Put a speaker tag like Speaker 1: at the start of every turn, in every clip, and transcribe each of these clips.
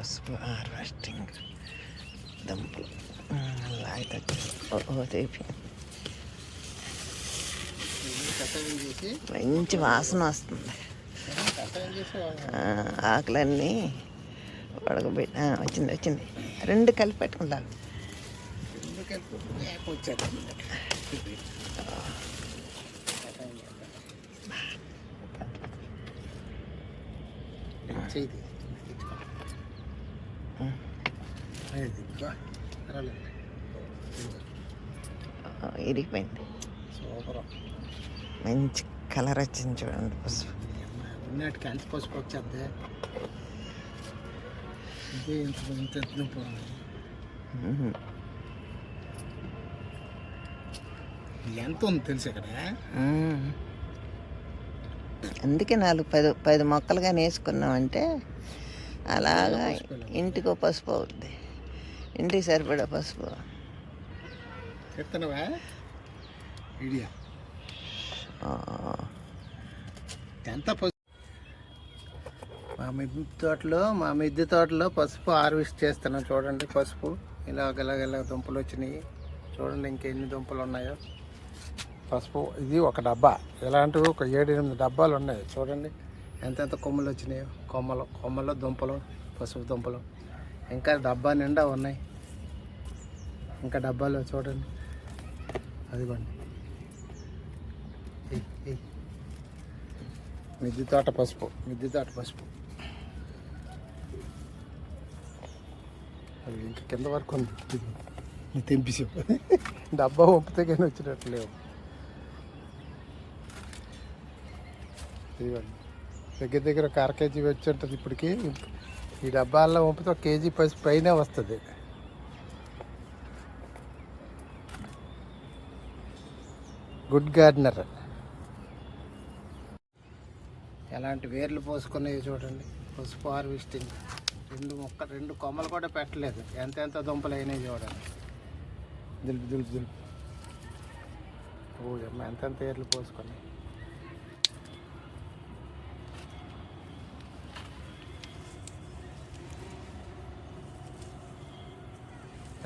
Speaker 1: పసుపు హార్వెస్టింగ్ దంపులు లాగితే ఓ తీపి మంచి వాసన వస్తుంది ఆకులన్నీ ఉడకబెట్టి వచ్చింది వచ్చింది రెండు కలిపి పెట్టుకుంటాను
Speaker 2: ఎందుకంటే
Speaker 1: ఇరిగిపోయింది. మంచి కలర్ వచ్చింది చూడండి పసుపు.
Speaker 2: కలిసి పసుపు వచ్చేద్ది. ఇంత. ఎంత ఉంది తెలుసు ఇక్కడ.
Speaker 1: అందుకే నాలుగు పది పది మొక్కలుగా వేసుకున్నామంటే అలాగా ఇంటికో పసుపు అవుద్ది. ఇంటికి సరిపడా పసుపు.
Speaker 2: చెప్తున్నావా? ఐడియా.
Speaker 1: ఆ,
Speaker 2: ఎంత పసుపు మా మిద్దె తోటలో మా మిద్దె తోటలో పసుపు హార్వెస్ట్ చేస్తున్నాం. చూడండి పసుపు. ఇలా దుంపలు వచ్చినాయి. చూడండి ఇంకెన్ని దుంపలు ఉన్నాయో. పసుపు ఇది ఒక డబ్బా. ఇలాంటివి ఒక ఏడు ఎనిమిది డబ్బాలు ఉన్నాయి. చూడండి ఎంతెంత కొమ్మలు వచ్చినాయో. కొమ్మలు కొమ్మలు దుంపలు పసుపు దుంపలు. ఇంకా డబ్బా నిండా ఉన్నాయి. ఇంకా డబ్బాలు చూడండి. అదిగోండి. మిద్ది తోట పసుపు మిద్దె తోట పసుపు. అది ఇంకా కింద వరకు ఉంది. ఇది తెంపిసి డబ్బా ఒప్పితే కానీ వచ్చినట్టు లేవు. ఇదిగోండి. దగ్గర దగ్గర ఒక అర కేజీ వచ్చి ఉంటుంది ఇప్పటికి. ఈ డబ్బాల్లో పంపితే ఒక కేజీ పసుపు పైన వస్తుంది. Good gardener. ఎలాంటి వేర్లు పోసుకునేవి చూడండి. పసుపు హార్వెస్టింగ్. రెండు మొక్క రెండు కొమ్మలు కూడా పెట్టలేదు. ఎంత ఎంత దుంపలు అయినాయి చూడండి. దులుపు దులుపు దులుపు. ఓ అమ్మ ఎంతెంత ఏర్లు పోసుకున్నాయి.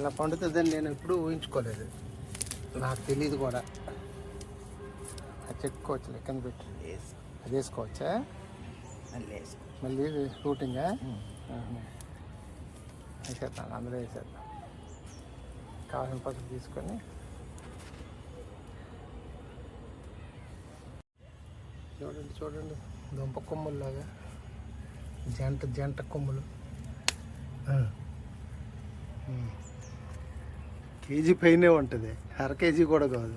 Speaker 2: ఇలా పండుతుందని నేను ఎప్పుడూ ఊహించుకోలేదు. నాకు తెలియదు కూడా. అది చెప్పుకోవచ్చు కింద పెట్టి. అది వేసుకోవచ్చా?
Speaker 1: మళ్ళీ
Speaker 2: రూటింగా? వేసేద్దాం అందులో వేసేద్దాం. కావాల్సిన పసుపు తీసుకొని. చూడండి చూడండి. దుంప కొమ్ముల్లాగా. జంట జంట కొమ్ములు. కేజీ పైనే ఉంటుంది. అర కేజీ కూడా కాదు.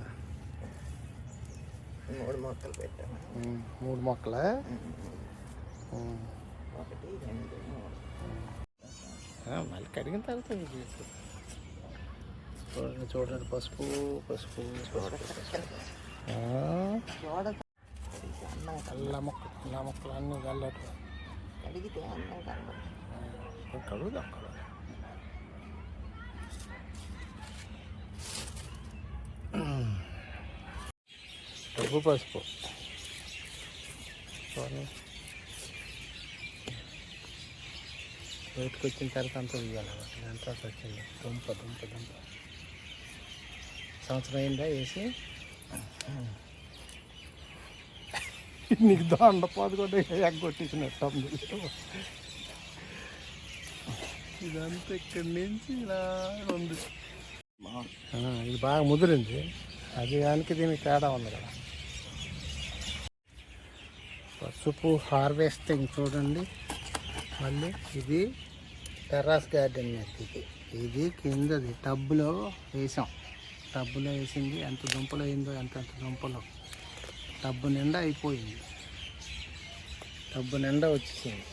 Speaker 1: మూడు మొక్కలు పెట్టాము
Speaker 2: మూడు మొక్కలా? ఉమ్.
Speaker 1: ఒకటి రెండు మూడు.
Speaker 2: ఆ, మళ్ళీ కడిగిన తర్వాత. చూడండి చూడండి పసుపు పసుపు అల్ల మొక్క అల్ల మొక్కలు అన్నీ చల్లట
Speaker 1: కడిగితే అన్నం కనబడుతుంది
Speaker 2: కడుగుదాం పసుపు చూడండి బయటకు వచ్చిన తర్వాత అంతా తీయాలి అంతా వచ్చింది. దుంప దుంప దుంప. సంవత్సరం అయిందా వేసి నీకు దొండపోదు కూడా ఎగ్గొట్టేసినట్టు. ఇదంతా ఇక్కడి నుంచి ఇలా ఉంది. ఇది బాగా ముదిరింది. అది దానికి దీనికి తేడా ఉంది కదా. పసుపు హార్వెస్టింగ్ చూడండి. మళ్ళీ ఇది టెర్రాస్ గార్డెన్ ఇది. ఇది కిందది టబ్బులో వేసాం. టబ్బులో వేసింది. ఎంత దుంపలు అయిందో ఎంత ఎంత దుంపలు. టబ్బు నిండా అయిపోయింది. టబ్బు నిండా వచ్చేసింది.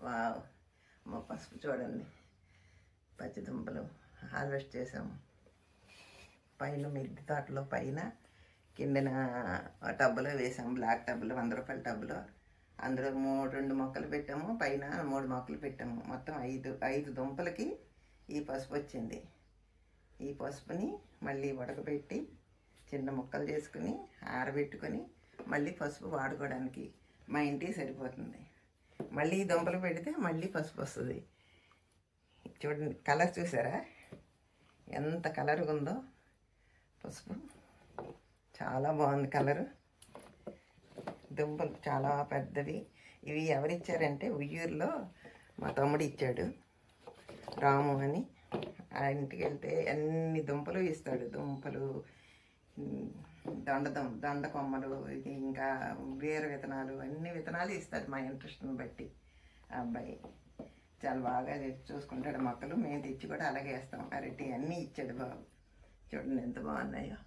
Speaker 1: వావ్. మా పసుపు చూడండి. పచ్చి దుంపలు హార్వెస్ట్ చేసాము. పైన మిద్దె తోటలో పైన కిందన టబ్బులో వేసాము బ్లాక్ టబ్బులో వంద రూపాయల టబ్బులో. అందులో మూడు రెండు మొక్కలు పెట్టాము. పైన మూడు మొక్కలు పెట్టాము. మొత్తం ఐదు ఐదు దుంపలకి ఈ పసుపు వచ్చింది. ఈ పసుపుని మళ్ళీ ఉడకబెట్టి చిన్న ముక్కలు చేసుకుని ఆరబెట్టుకొని మళ్ళీ పసుపు వాడుకోవడానికి మా ఇంటికి సరిపోతుంది. మళ్ళీ దుంపలు పెడితే మళ్ళీ పసుపు వస్తుంది. చూడండి కలర్ చూసారా? ఎంత కలర్గా ఉందో పసుపు. చాలా బాగుంది కలరు. దుంపలు చాలా పెద్దవి. ఇవి ఎవరిచ్చారంటే ఉయ్యూరులో మా తమ్ముడు ఇచ్చాడు. రాము అని. ఆ ఇంటికి వెళ్తే అన్ని దుంపలు ఇస్తాడు. దుంపలు దండ దొండ దొండ కొమ్మలు ఇది ఇంకా వేరు విత్తనాలు అన్ని విత్తనాలు ఇస్తాడు మా ఇంట్రెస్ట్ని బట్టి. ఆ అబ్బాయి చాలా బాగా చూసుకుంటాడు. మొక్కలు మేము తెచ్చి కూడా అలాగే వేస్తాం. అరటి అన్నీ ఇచ్చాడు బాబు. చూడండి ఎంత బాగున్నాయో.